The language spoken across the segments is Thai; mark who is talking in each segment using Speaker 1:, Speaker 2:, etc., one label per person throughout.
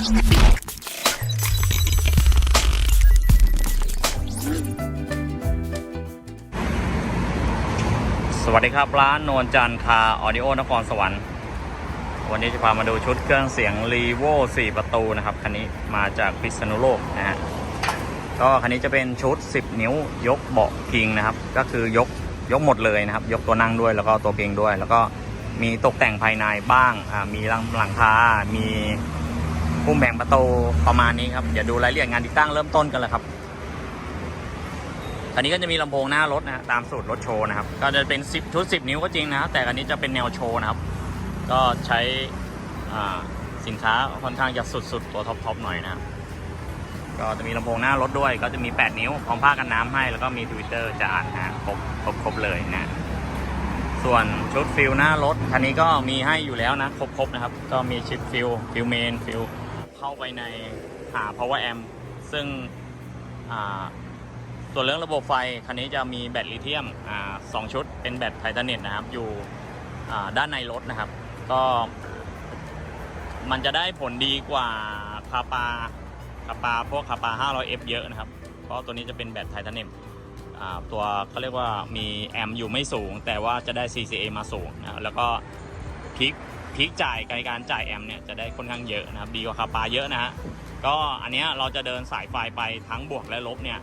Speaker 1: สวัสดีครับ ร้านนวลจันทร์คาออดิโอนครสวรรค์ วันนี้จะพามาดูชุดเครื่องเสียง r e v o 4ประตูนะครับ คันนี้มาจากพิษณุโลกนะฮะก็คันนี้จะเป็นชุด 10 นิ้วยกเบาะพิงนะครับ ก็คือยกยกหมดเลยนะครับ ยกตัวนั่งด้วยแล้วก็ตัวพิงด้วย แล้วก็มีตกแต่งภายในบ้างมีรังหลังคา มี พุ่มแผงประตูประมาณนี้ครับ เดี๋ยวดูรายละเอียดงานติดตั้งเริ่มต้นกันเลยครับคันนี้ก็จะมีลำโพงหน้ารถนะตามสูตรรถโชว์นะครับ ก็จะเป็น 10 ชุด 10 นิ้วก็จริงนะแต่คันนี้จะเป็นแนวโชว์นะครับ ก็ใช้สินค้าค่อนข้างจะสุดๆ ตัวท็อปๆหน่อยนะก็จะมีลำโพงหน้ารถด้วย ก็จะมี 8 นิ้วพร้อมผ้ากันน้ำให้ แล้วก็มีทวิตเตอร์จะอ่านนะครบครบครบเลยนะ ส่วนชุดฟิลหน้ารถคันนี้ก็มีให้อยู่แล้วนะ ครบๆนะครับ ก็มีชิปฟิลฟิลเมนฟิล เข้าไปในหา power amp ซึ่งส่วนเรื่องระบบไฟ คันนี้จะมีแบตลิเธียมอสองชุด เป็นแบตไทเทเนตนะครับ อยู่อ่ด้านในรถนะครับ ก็มันจะได้ผลดีกว่าคาปาคาปาพวกคาปา 500F เยอะนะครับ เพราะตัวนี้จะเป็นแบตไทเทเนตอ่าตัวเขาเรียกว่ามีแอมอยู่ไม่สูง แต่ว่าจะได้ CCA มาสูงนะแล้วก็พีค พีคจ่ายในการจ่ายแอมเนี่ยจะได้ค่อนข้างเยอะนะครับดีกว่าคาปาเยอะนะฮะก็อันเนี้ยเราจะเดินสายไฟไปทั้งบวกและลบเนี่ย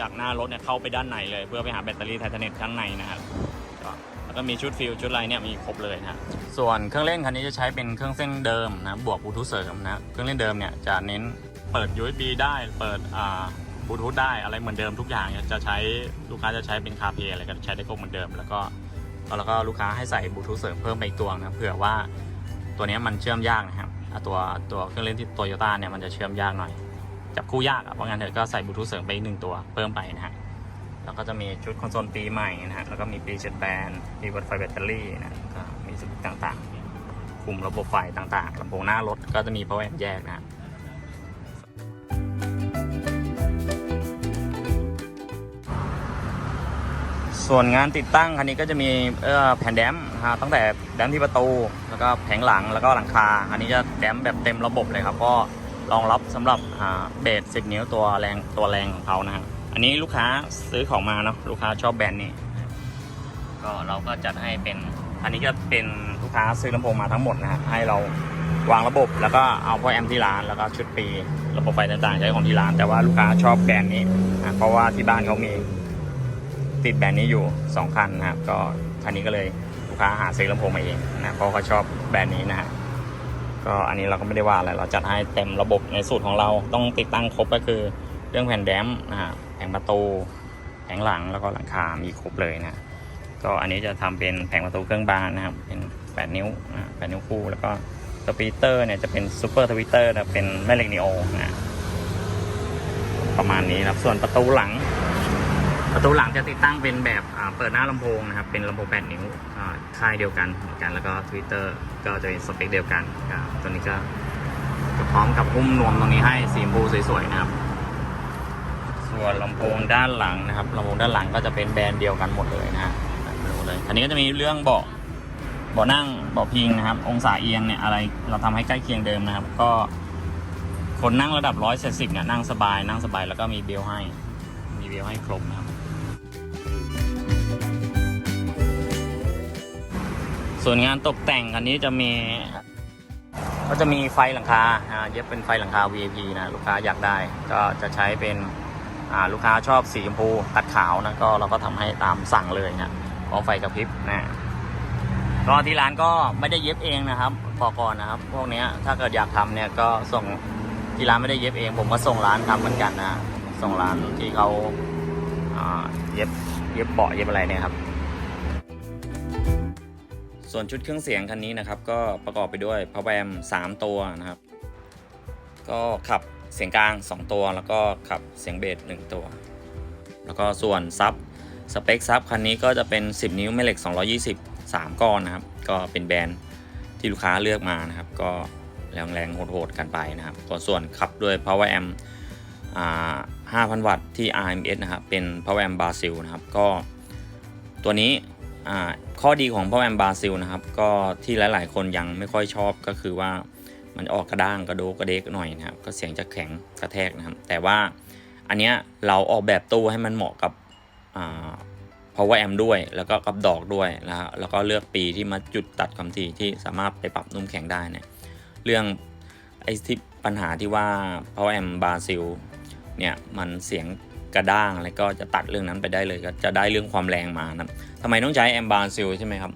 Speaker 1: จากหน้ารถเนี่ยเข้าไปด้านในเลย เพื่อไปหาแบตเตอรี่ไทเทเนตข้างในนะครับแล้วก็มีชุดฟิลชุดอะไรเนี่ยมีครบเลยนะส่วนเครื่องเล่นคันนี้จะใช้เป็นเครื่องเส้นเดิมนะบวกบลูทูธเสริมนะเครื่องเล่นเดิมเนี่ยจะเน้นเปิด USB ได้เปิดอ่าบลูทูธได้อะไรเหมือนเดิมทุกอย่างจะใช้ลูกค้าจะใช้เป็นคาเพอะไรก็ใช้ได้ครบเหมือนเดิม แล้วก็ แล้วก็ลูกค้าให้ใส่บลูทูธเสริมเพิ่มไปอีกตัวนะเผื่อว่าตัวนี้มันเชื่อมยากนะครับตัวตัวเครื่องเล่นที่โตโยต้าเนี่ยมันจะเชื่อมยากหน่อย จับคู่ยากเพราะงั้นเถอะก็ใส่บลูทูธเสริมไปอีกหนึ่งตัวเพิ่มไปนะฮะแล้วก็จะมีชุดคอนโซลปีใหม่นะฮะแล้วก็มีปีเจ็ดแบนมีวัดไฟแบตเตอรี่นะก็มีสวิตช์ต่างๆคุมระบบไฟต่างๆลำโพงหน้ารถก็จะมี power amp แยกนะ ส่วนงานติดตั้งคันนี้ก็จะมีเอ่อแผ่นแดมฮะตั้งแต่แดมที่ประตู แล้วก็แผงหลังแล้วก็หลังคา อันนี้จะแดมแบบเต็มระบบเลยครับ ก็รองรับสำหรับอ่าเบส10นิ้วตัวแรงตัวแรงของเขานะฮะอันนี้ลูกค้าซื้อของมาเนาะลูกค้าชอบแบรนด์นี้ก็เราก็จัดให้เป็นอันนี้ก็เป็นลูกค้าซื้อลำโพงมาทั้งหมดนะฮะให้เราวางระบบแล้วก็เอาพ่อแอมที่ร้านแล้วก็ชุดปี ระบบไฟต่างๆใช้ของที่ร้าน แต่ว่าลูกค้าชอบแบรนด์นี้นะเพราะว่าที่บ้านเขามี ติดแบรนด์นี้อยู่สองคันนะครับ ก็คันนี้ก็เลยลูกค้าหาซื้อลำโพงมาเองนะเพราะเขาชอบแบรนด์นี้นะฮะก็อันนี้เราก็ไม่ได้ว่าอะไรเราจัดให้เต็มระบบในสูตรของเราต้องติดตั้งครบก็คือเรื่องแผ่นแดมนะฮะแผงประตูแผงหลังแล้วก็หลังคา มีครบเลยนะก็อันนี้จะทำเป็นแผงประตูเครื่องบานนะครับ เป็น 8 นิ้วนะ8นิ้วคู่ แล้วก็สปีเตอร์เนี่ยจะเป็นซูเปอร์ทวิตเตอร์นะเป็นแม่เหล็กนีโอนะประมาณนี้นะครับส่วนประตูหลัง ประตูหลังจะติดตั้งเป็นแบบเปิดหน้าลำโพงนะครับ เป็นลำโพง 8 นิ้วค่ายเดียวกันเหมือนกัน แล้วก็ทวิตเตอร์ก็จะเป็นสเปคเดียวกันตัวนี้ก็จะพร้อมกับหุ้มนวมตรงนี้ให้สีชมพูสวยๆนะครับ ส่วนลำโพงด้านหลังนะครับลำโพงด้านหลังก็จะเป็นแบรนด์เดียวกันหมดเลยนะฮะดูเลยอันนี้ก็จะมีเรื่องเบาะเบาะนั่งเบาะพิงนะครับ องศาเอียงเนี่ยอะไรเราทำให้ใกล้เคียงเดิมนะครับ ก็คนนั่งระดับร้อยเจ็ดสิบเนี่ยนั่งสบายนั่งสบายแล้วก็มีเบลให้ มีเบลให้ครบนะครับ ส่วนงานตกแต่งอันนี้จะมี ก็จะมีไฟหลังคาเย็บเป็นไฟหลังคา VIP นะลูกค้าอยากได้ก็จะใช้เป็นลูกค้าชอบสีชมพูตัดขาวนะก็เราก็ทำให้ตามสั่งเลยนะพร้อมไฟกระพริบนะก็ที่ร้านก็ไม่ได้เย็บเองนะครับบอกก่อนนะครับ พวกเนี้ยถ้าเกิดอยากทำเนี่ยก็ส่งที่ร้านไม่ได้เย็บเอง ผมก็ส่งร้านทำเหมือนกันนะส่งร้านที่เขาอ่าเย็บเย็บเบาะเย็บอะไรเนี่ยครับ ส่วนชุดเครื่องเสียงคันนี้นะครับ ก็ประกอบไปด้วย power amp 3ตัวนะครับ ก็ขับเสียงกลาง 2 ตัว แล้วก็ขับเสียงเบส1ตัว แล้วก็ส่วนซับสเปคซับคันนี้ก็จะเป็น 10 นิ้วแม่เหล็ก 220 3 ก้อนนะครับ ก็เป็นแบรนด์ที่ลูกค้าเลือกมานะครับ ก็แรงแรงๆโหดๆกันไปนะครับตัวส่วนขับด้วย power amp อ่า5,000 วัตต์ที่ RMS นะครับ เป็น power amp Brazil นะครับ ก็ตัวนี้ ข้อดีของ Power Amp Brazil นะครับ ก็ที่หลายๆ คนยังไม่ค่อยชอบก็คือว่ามันออกกระด้างกระโดกกระเดกหน่อยนะครับ ก็เสียงจะแข็งกระแทกนะครับ แต่ว่าอันเนี้ยเราออกแบบตู้ให้มันเหมาะกับอ่า power amp ด้วย แล้วก็กับดอกด้วยนะฮะแล้วก็เลือกปีที่มาจุดตัดความถี่ที่สามารถไปปรับนุ่มแข็งได้เนี่ยเรื่องไอ้ที่ปัญหาที่ว่า power amp บาซิลเนี่ยมันเสียง กระด้าง แล้วก็จะตัดเรื่องนั้นไปได้เลยก็จะได้เรื่องความแรงมานะทำไมต้องใช้แอมบาซิลใช่ไหมครับ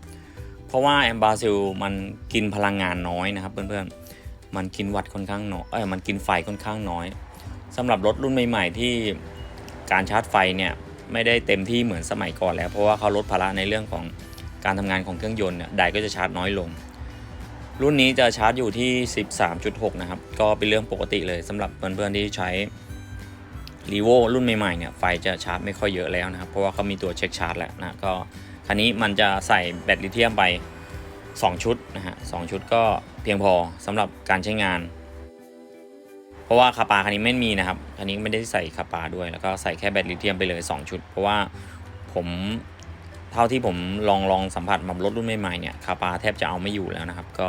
Speaker 1: เพราะว่าแอมบาซิลมันกินพลังงานน้อยนะครับ เพื่อนๆ มันกินวัตต์ค่อนข้างน้อยเอ้ยมันกินไฟค่อนข้างน้อยสำหรับรถรุ่นใหม่ ๆ ที่การชาร์จไฟเนี่ยไม่ได้เต็มที่เหมือนสมัยก่อนแล้ว เพราะว่าเขาลดภาระในเรื่องของการทำงานของเครื่องยนต์เนี่ยไดก็จะชาร์จน้อยลง รุ่นนี้จะชาร์จอยู่ที่ 13.6 นะครับ ก็เป็นเรื่องปกติเลยสำหรับเพื่อนๆที่ใช้ รีโวรุ่นใหม่ๆเนี่ยไฟจะชาร์จไม่ค่อยเยอะแล้วนะครับ เพราะว่าเขามีตัวเช็คชาร์จแล้วนะก็คันนี้มันจะใส่แบตลิเธียมไป 2 ชุดนะฮะสชุดก็เพียงพอสำหรับการใช้งาน เพราะว่าคาปาคันนี้ไม่มีนะครับคันนี้ไม่ได้ใส่คาปาด้วยแล้วก็ใส่แค่แบตลิเธียมไปเลย 2 ชุด เพราะว่าผมเท่าที่ผมลองลองสัมผัสมารถรุ่นใหม่ๆเนี่ยคาปาแทบจะเอาไม่อยู่แล้วนะครับ ก็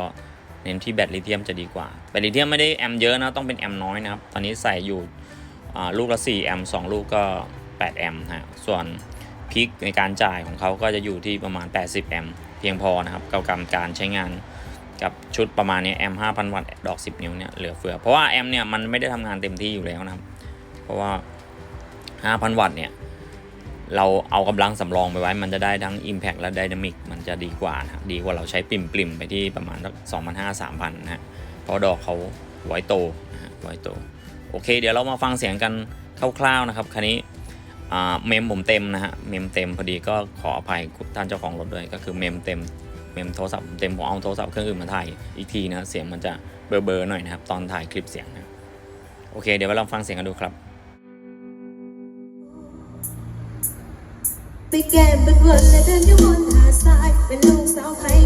Speaker 1: เน้นที่แบตลิเธียมจะดีกว่าแบตลิเธียมไม่ได้แอมเยอะนะต้องเป็นแอมน้อยนะครับตอนนี้ใส่อยู่ ลูกละ 4 แอมป์2ลูกก็ 8 แอมป์ฮะส่วนพิกในการจ่ายของเขาก็จะอยู่ที่ประมาณ 80 แอมป์เพียงพอนะครับกับการการใช้งานกับชุดประมาณนี้แอมป์5,000 วัตต์ดอก 10 นิ้วเนี่ยเหลือเฟือ เพราะว่าแอมป์เนี่ยมันไม่ได้ทำงานเต็มที่อยู่แล้วนะครับ เพราะว่า 5,000 วัตต์เนี่ยเราเอากำลังสำรองไปไว้มันจะได้ทั้ง Impact และ Dynamic มันจะดีกว่านะดีกว่าเราใช้ปิ่มปริมๆ ไปที่ประมาณสัก2,500 3,000นะฮะเพราะดอกเขาไว้โตนะฮะไว้โต โอเค เดี๋ยวเรามาฟังเสียงกันคร่าวๆนะครับคันนี้เมมผมเต็มนะฮะเมมเต็มพอดีก็ขออภัยท่านเจ้าของรถด้วยก็คือเมมเต็มเมมโทรศัพท์ผมเต็มผมเอาโทรศัพท์เครื่องอื่นมาถ่ายอีกทีนะเสียงมันจะเบอร์ๆหน่อยนะครับตอนถ่ายคลิปเสียงนะโอเค เดี๋ยวมาลองฟังเสียงกันดูครับ
Speaker 2: ไปแก้มเป็นวนและเดินอยู่บนหาดทรายเป็นลูกสาวไทย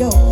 Speaker 2: go.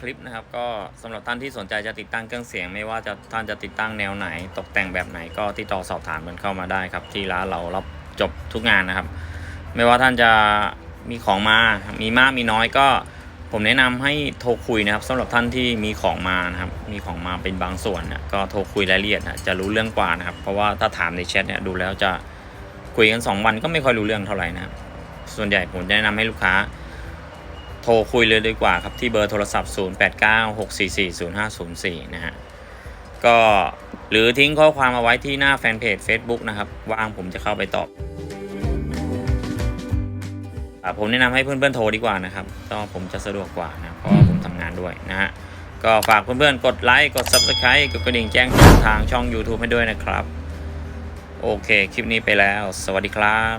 Speaker 2: คลิปนะครับ ก็สำ
Speaker 1: หรับท่านที่สนใจจะติดตั้งเครื่องเสียง ไม่ว่าจะท่านจะติดตั้งแนวไหน ตกแต่งแบบไหนก็ติดต่อสอบถามกันเข้ามาได้ครับ ที่ร้านเรารับจบทุกงานนะครับ ไม่ว่าท่านจะมีของมา มีมากมีน้อยก็ ผมแนะนำให้โทรคุยนะครับสำหรับท่านที่มีของมานะครับ มีของมาเป็นบางส่วนเนี่ยก็โทรคุยรายละเอียดนะจะรู้เรื่องกว่านะครับ เพราะว่าถ้าถามในแชทเนี่ยดูแล้วจะคุยกัน 2 วันก็ไม่ค่อยรู้เรื่องเท่าไหร่นะครับส่วนใหญ่ผมจะแนะนำให้ลูกค้า โทรคุยเลยดีกว่าครับ ที่เบอร์โทรศัพท์ 0896440504 นะฮะ ก็หรือทิ้งข้อความเอาไว้ที่หน้าแฟนเพจ Facebook นะครับ ว่างผมจะเข้าไปตอบผมแนะนำให้เพื่อนๆโทรดีกว่านะครับก็ผมจะสะดวกกว่านะ เพราะผมทำงานด้วยนะฮะ ก็ฝากเพื่อนๆ กดไลค์ กด Subscribe กดกระดิ่งแจ้งเตือนทางช่อง YouTube ให้ด้วยนะครับ โอเค คลิปนี้ไปแล้ว สวัสดีครับ